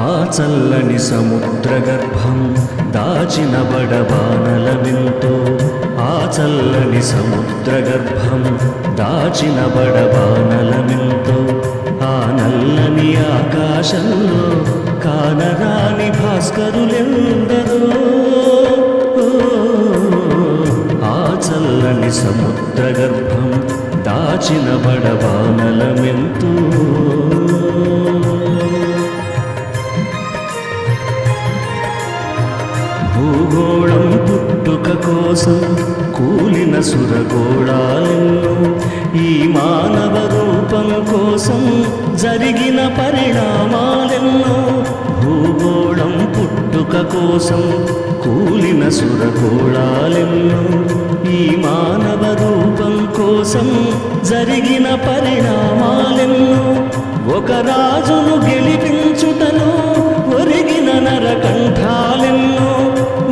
ఆ చల్లని సముద్ర గర్భం దాచిన బడబానలమెంతో ఆ చల్లని సముద్ర గర్భం దాచిన బడబానలమెంతో ఆ నల్లని ఆకాశంలో కానరాని భాస్కరులెందరో చల్లని సముద్ర గర్భం దాచిన బడబానలమెంతో భూగోళం పుట్టుక కోసం కూలిన సురగోళాలెన్నో. ఈ మానవ రూపం కోసం జరిగిన పరిణామాలెన్నో. భూగోళం పుట్టుక కోసం కూలిన సురగోళాలెన్నో. కోసం జరిగిన పరిణామాలెన్నో ఒక రాజును గెలిపించుటలో ఒరిగిన నరకంఠాలెన్నో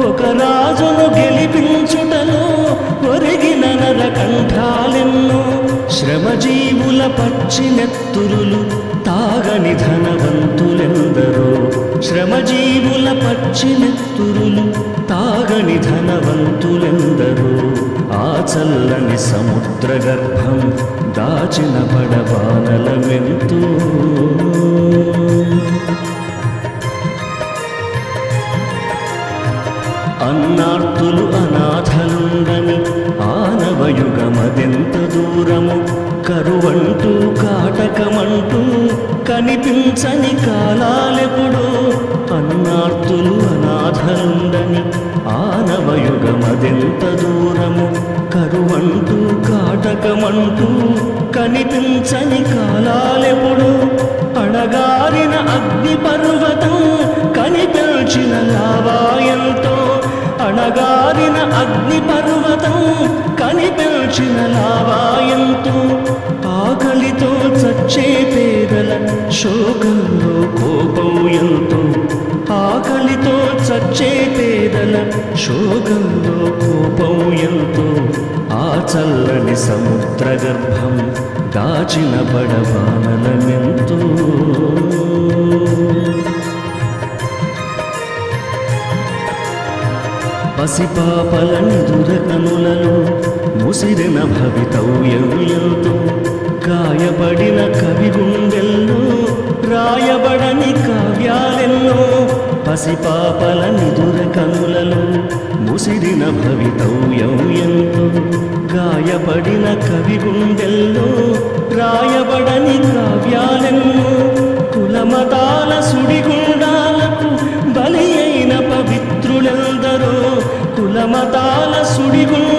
ఒక రాజును గెలిపించుటలో ఒరిగిన నరకంఠాలెన్నో శ్రమజీవుల పచ్చినెత్తురులు తాగని ధనవంతులెందరో శ్రమజీవుల పచ్చినెత్తురులు తాగని ధనవంతులెందరో చల్లని సముద్ర గర్భం దాచిన పడబానలమెంతో అన్నార్తులు అనాథలుండని ఆనవయుగమదెంత దూరము? కరువంటూ కాటకమంటూ కనిపించని కాలాలెప్పుడు? అన్నార్తులు అనాథలుండని ఆనవయుగమదెంత దూరము కరువంటూ కాటకమంటూ కనిపించని కాలాలెప్పుడు అణగారిన అగ్ని పర్వతం కనిపించిన లావాయంతో అణగారిన అగ్ని పర్వతం కనిపించిన లావాయంతో ఆకలితో చచ్చే పేదల శోకంలో కోపం ఎంతో. ఆకలితో చచ్చే పేదల శోకంలో చల్లని సముద్ర గర్భం దాచిన పడవానలమెంతో పసిపాపలని దురకనులలో ముసిరిన భవితవ్యం గాయపడిన కవి గుండెల్లో పసిపాపల నిదుర దురకనులలో ముసిరిన భవితవ్యం ఎంతో. గాయపడిన కవి గుండెల్లో రాయబడని కావ్యాలెన్నో. కులమతాల సుడిగుండాలకు బలి అయిన పవిత్రులెందరో. కులమతాల సుడిగుండ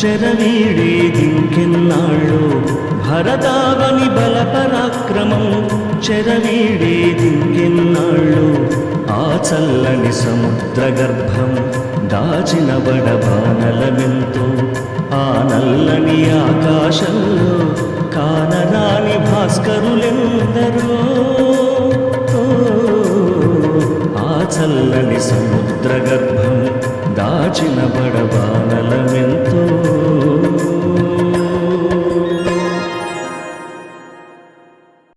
చెరవీడేదింకెన్నాళ్ళో భరతావని బల బలపరాక్రమం చెరవీడేదింకెన్నాళ్ళో ఆ చల్లని సముద్ర గర్భం దాచిన బడబానలమెంతో ఆ నల్లని ఆకాశంలో కానరాని భాస్కరులెందరో. ఆ చల్లని సముద్ర గర్భం దాచిన బడబానలమెంతో